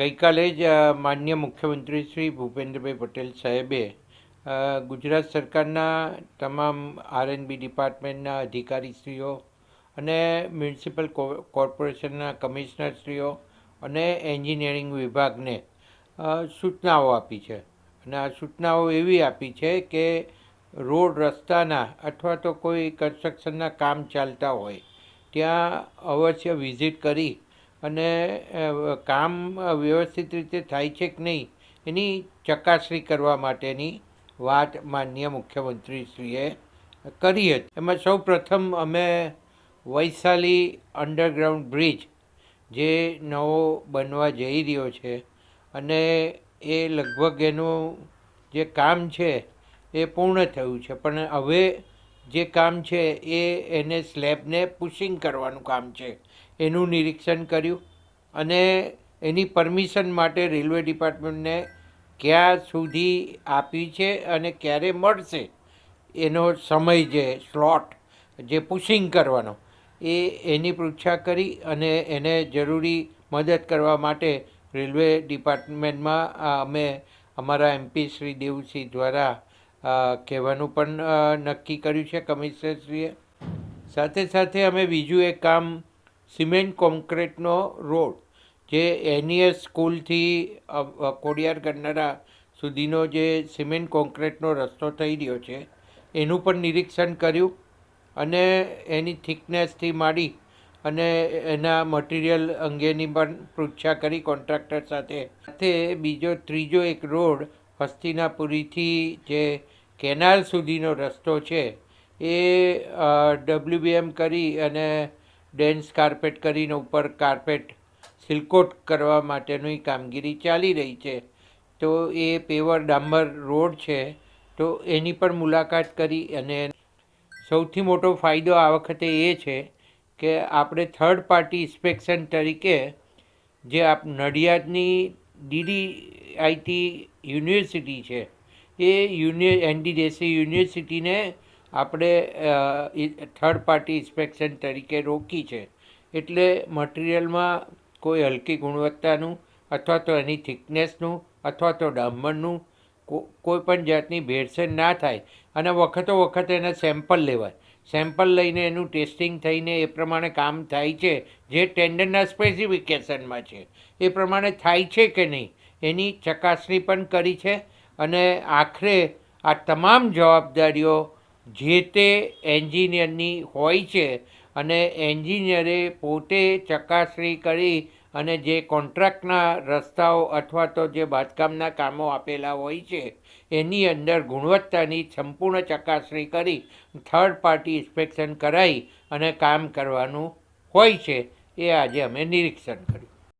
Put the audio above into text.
ગઈકાલે જ માન્ય મુખ્યમંત્રી શ્રી ભૂપેન્દ્રભાઈ પટેલ સાહેબે ગુજરાત સરકારના તમામ આરએનબી ડિપાર્ટમેન્ટના અધિકારીશ્રીઓ અને મ્યુનિસિપલ કોર્પોરેશનના કમિશનરશ્રીઓ અને એન્જિનિયરિંગ વિભાગને સૂચનાઓ આપી છે. અને આ સૂચનાઓ એવી આપી છે કે રોડ રસ્તાના અથવા તો કોઈ કન્સ્ટ્રક્શનના કામ ચાલતા હોય, ત્યાં અવશ્ય વિઝિટ કરી અને કામ વ્યવસ્થિત રીતે થાય છે કે નહીં, એની ચકાસણી કરવા માટેની વાત માન્ય મુખ્યમંત્રીશ્રીએ કરી હતી. એમાં સૌ પ્રથમ અમે વૈશાલી અંડરગ્રાઉન્ડ બ્રિજ, જે નવો બનવા જઈ રહ્યો છે, અને એ લગભગ એનું જે કામ છે, એ પૂર્ણ થયું છે. પણ હવે જે કામ છે એ એને સ્લેબને પુશિંગ કરવાનું કામ છે. એનું નિરીક્ષણ કર્યું અને એની પરમિશન માટે રેલવે ડિપાર્ટમેન્ટને ક્યાં સુધી આપી છે અને ક્યારે મળશે, એનો સમય જે સ્લોટ જે પુશિંગ કરવાનો, એ એની પૃચ્છા કરી અને એને જરૂરી મદદ કરવા માટે રેલવે ડિપાર્ટમેન્ટમાં અમે અમારા એમપી શ્રી દેવસિંહ દ્વારા કહેવાનું પણ નક્કી કર્યું છે કમિશનરશ્રીએ. સાથે સાથે અમે બીજું એક કામ, સિમેન્ટ કોન્ક્રીટનો રોડ, જે એનઈએસ સ્કૂલથી કોડિયાર ગન્નરા સુધીનો જે સિમેન્ટ કોન્ક્રીટનો રસ્તો થઈ રહ્યો છે, એનું પણ નિરીક્ષણ કર્યું અને એની થિકનેસથી માંડી અને એના મટીરિયલ અંગેની પણ પૃચ્છા કરી કોન્ટ્રાક્ટર સાથે. સાથે બીજો, ત્રીજો એક રોડ હસ્તિનાપુરીથી જે કેનાલ સુધીનો રસ્તો છે, એ ડબલ્યુબીએમ કરી અને ડેન્સ કાર્પેટ કરીને ઉપર કાર્પેટ સિલકોટ કરવા માટેની કામગીરી ચાલી રહી છે. તો એ પેવર ડામર રોડ છે, તો એની પણ મુલાકાત કરી અને સૌથી મોટો ફાયદો આ વખતે એ છે કે આપણે થર્ડ પાર્ટી ઇન્સ્પેક્શન તરીકે જે આપ નડિયાદની ડીડી આઈટી યુનિવર્સિટી છે. એ યુનિ એનડીડીસી યુનિવર્સિટીને આપણે થર્ડ પાર્ટી ઇન્સ્પેક્શન તરીકે રોકી છે. એટલે મટીરિયલમાં કોઈ હલકી ગુણવત્તાનું અથવા તો એની થિકનેસનું અથવા તો ડામરનું કોઈ પણ જાતની ભેળસેળ ના થાય. અને વખતો વખત એના સેમ્પલ લેવાય. સેમ્પલ લઈને એનું ટેસ્ટિંગ થઈને એ પ્રમાણે કામ થાય છે. જે ટેન્ડરના સ્પેસિફિકેશનમાં છે. એ પ્રમાણે થાય છે કે નહીં? એની ચકાસણી પણ કરી છે અને આખરે આ તમામ જવાબદારીઓ જે તે એન્જિનિયરની હોય છે અને એન્જિનિયરે પોતે ચકાસણી કરી અને જે કોન્ટ્રાક્ટના રસ્તાઓ અથવા તો જે બાંધકામના કામો આપેલા હોય છે, એની અંદર ગુણવત્તાની સંપૂર્ણ ચકાસણી કરી થર્ડ પાર્ટી ઇન્સ્પેક્શન કરાવી અને કામ કરવાનું હોય છે. એ આજે અમે નિરીક્ષણ કર્યું.